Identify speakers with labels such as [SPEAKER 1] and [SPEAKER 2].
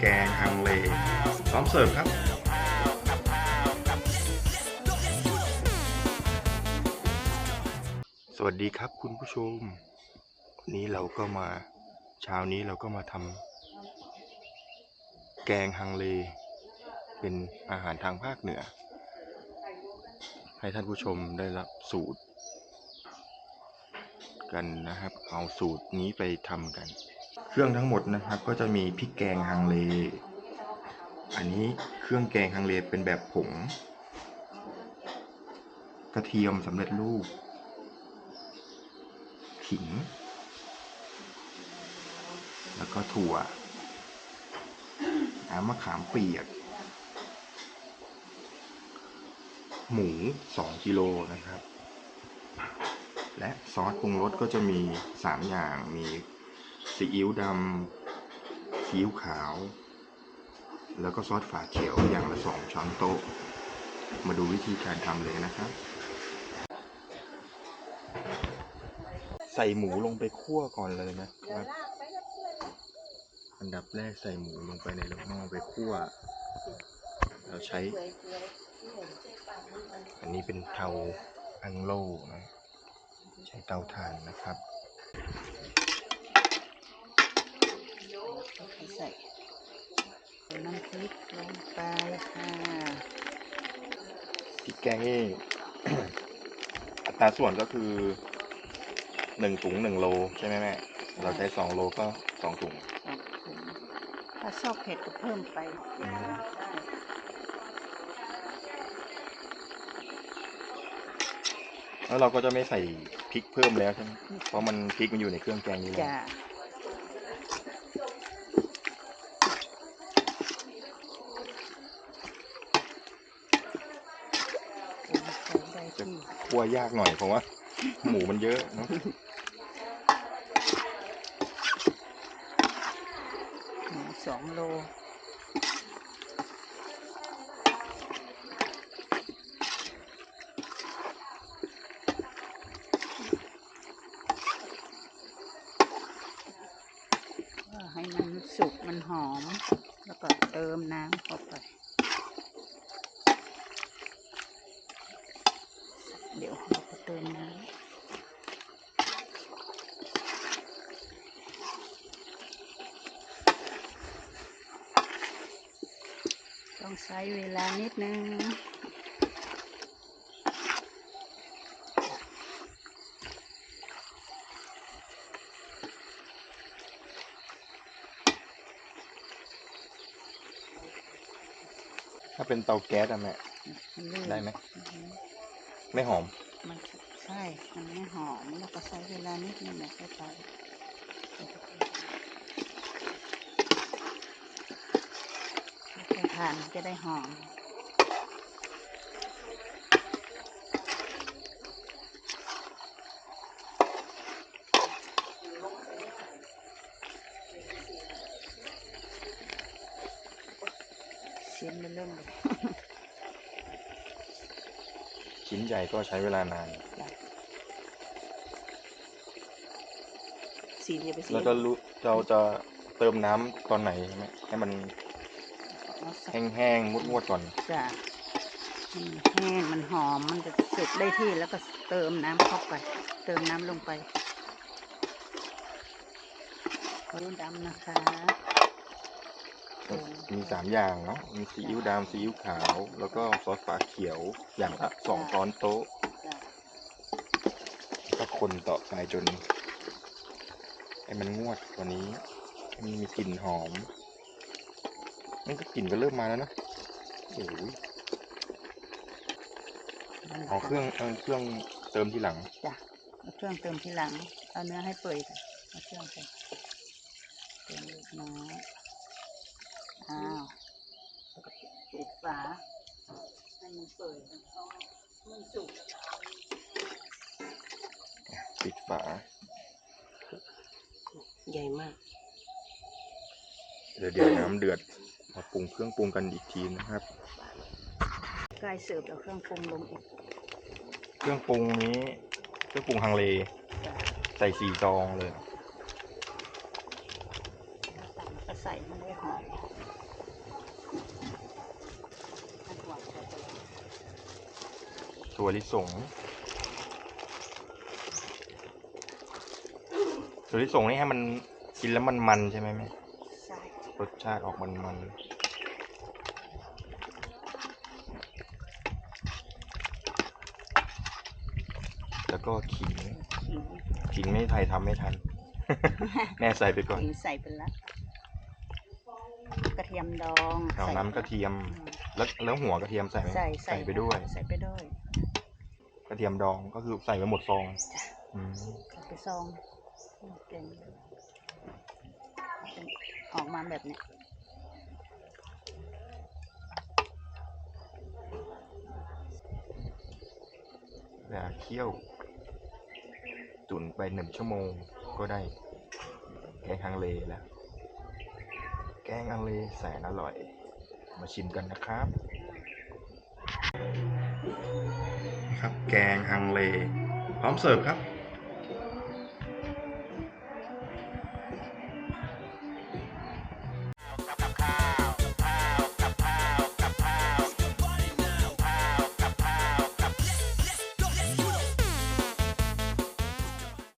[SPEAKER 1] แกงฮังเลพร้อมเสิร์ฟครับสวัสดีครับคุณผู้ชม วันนี้เราก็มาเช้านี้เราก็มาทำแกงฮังเล เป็นอาหารทางภาคเหนือ ให้ท่านผู้ชมได้รับสูตร กันนะครับ เอาสูตรนี้ไปทำกัน เครื่องทั้งหมดนะครับ ก็จะมีพริกแกงฮังเล อันนี้เครื่องแกงฮังเลเป็นแบบผง กระเทียมสำเร็จรูป ขิง แล้วก็ถั่วน้ำมะขามเปียก หมู2กิโลนะครับ และซอสปรุงรสก็จะมี3อย่างมี ซีอิ๊วดำซีอิ๊วขาว แล้วก็ซอสฝาเขียวอย่างละ2ช้อนโต๊ะ มาดูวิธีการทำเลยนะครับ ใส่หมูลงไปคั่วก่อนเลยนะครับ อันดับแรกใส่หมูลงไปในหม้อไปคั่ว เราใช้ อันนี้เป็นเตาอังโล่นะ ใช้เตาถ่านนะครับ
[SPEAKER 2] ใส่น้ำพริกลงไปค่ะ
[SPEAKER 1] พริกแกงนี่ อัตราส่วนก็คือหนึ่งถุงหนึ่งโลใช่ไหมแม่ เราใช้สองโลก็สองถุง
[SPEAKER 2] สองถุง ถ้าชอบเผ็ดก็เพิ่มไป
[SPEAKER 1] อืม แล้วเราก็จะไม่ใส่พริกเพิ่มแล้วใช่ไหมเพราะมันพริกมันอยู่ในเครื่องแกงนี้แล้ว
[SPEAKER 2] จ้ะใส่ได้
[SPEAKER 1] จะ
[SPEAKER 2] ที่
[SPEAKER 1] คั่วยากหน่อยเพราะว่า หมูมันเยอะเนอะ
[SPEAKER 2] หมูสองโลก็ให้มันสุกมันหอม แล้วก็เติมน้ำเข้าไป เดี๋ยวเราก็เติมน้ำต้องใช้เวลานิดนึง
[SPEAKER 1] ถ้าเป็นเตาแก๊สอะแม่
[SPEAKER 2] ลื่น
[SPEAKER 1] ได้ไหม
[SPEAKER 2] อือหือ
[SPEAKER 1] ไม่หอม
[SPEAKER 2] มันใช่ มันไม่หอมแล้วก็ใช้เวลานิดนึงนะค่อยไปทานจะได้หอมเสียงมันเริ่มเลย
[SPEAKER 1] ชิ้นใหญ่ก็ใช้เวลานาน
[SPEAKER 2] สีเดียวไปสี
[SPEAKER 1] แล้วก็รู้เราจะเติมน้ำตอนไหนใช่ไหมให้มัน
[SPEAKER 2] เอาสัก
[SPEAKER 1] แห้งๆมุดๆก่อน
[SPEAKER 2] จ้ะให้มันแห้งมันหอมมันจะสุกได้ที่แล้วก็เติมน้ำเข้าไป เติมน้ำลงไปรูดำนะคะ
[SPEAKER 1] มีสามอย่างเนาะ มีซีอิ๊วดำซีอิ๊วขาว แล้วก็ซอสฝาเขียว อย่างละสองช้อนโต๊ะ
[SPEAKER 2] จ้ะ
[SPEAKER 1] ก็คนต่อไปจนให้มันงวดกว่านี้ให้มันมีกลิ่นหอมนี่ก็กลิ่นก็เริ่มมาแล้วนะโอ้ยเอาเครื่องเอาเครื่องเติมทีหลัง
[SPEAKER 2] จ้ะเอาเครื่องเติมทีหลัง เอาเนื้อให้เปื่อยก่อนเอาเครื่องไปเติมเล็กน้อย อ้าวแล้วก็ปิดฝาให้มันเปื่อยแล้วก็มันสุก
[SPEAKER 1] ปิดฝา
[SPEAKER 2] ใหญ่มาก
[SPEAKER 1] เดี๋ยวเดี๋ยวน้ำเดือด มาปรุงเครื่องปรุงกันอีกทีนะครับ
[SPEAKER 2] ใกล้เสิร์ฟแล้วเครื่องปรุงลงอีก
[SPEAKER 1] เครื่องปรุงนี้ เครื่องปรุงฮังเล
[SPEAKER 2] จ้ะ
[SPEAKER 1] ใส่สี่ซองเลย
[SPEAKER 2] น้ำตาลก็ ใส่มันได้หอมอันหัวใส่ไปเลย
[SPEAKER 1] ถั่วลิสงถั่วลิสงนี่ให้มันกินแล้วมันมันใช่ไหมแม่
[SPEAKER 2] ใช่
[SPEAKER 1] รสชาติออกมันมันแล้วก็ขิง
[SPEAKER 2] ขิง
[SPEAKER 1] ขิงไม่ไทยทำไม่ทัน แม่ใส่ไปก่อน
[SPEAKER 2] ขิงใส่ไปละกระเทียมดอง
[SPEAKER 1] เอา
[SPEAKER 2] ใส่
[SPEAKER 1] น้ำกระเทียม
[SPEAKER 2] อืม
[SPEAKER 1] แล้วแล้วหัวกระเทียมใส่ไหม
[SPEAKER 2] ใส่ใส่
[SPEAKER 1] ไปด้วย
[SPEAKER 2] ใส่ไปด้วย
[SPEAKER 1] กระเทียมดองก็คือใส่ไปหมดซอง
[SPEAKER 2] จ้ะ
[SPEAKER 1] อืม
[SPEAKER 2] ใส่ไปซองเก่งออกมาแบบเนี้ย
[SPEAKER 1] แล้วเคี่ยวตุ๋นไปหนึ่งชั่วโมงก็ได้ แกงฮังเลแล้ว แกงฮังเลแสนอร่อย มาชิมกันนะครับ ครับ แกงฮังเล พร้อมเสิร์ฟครับ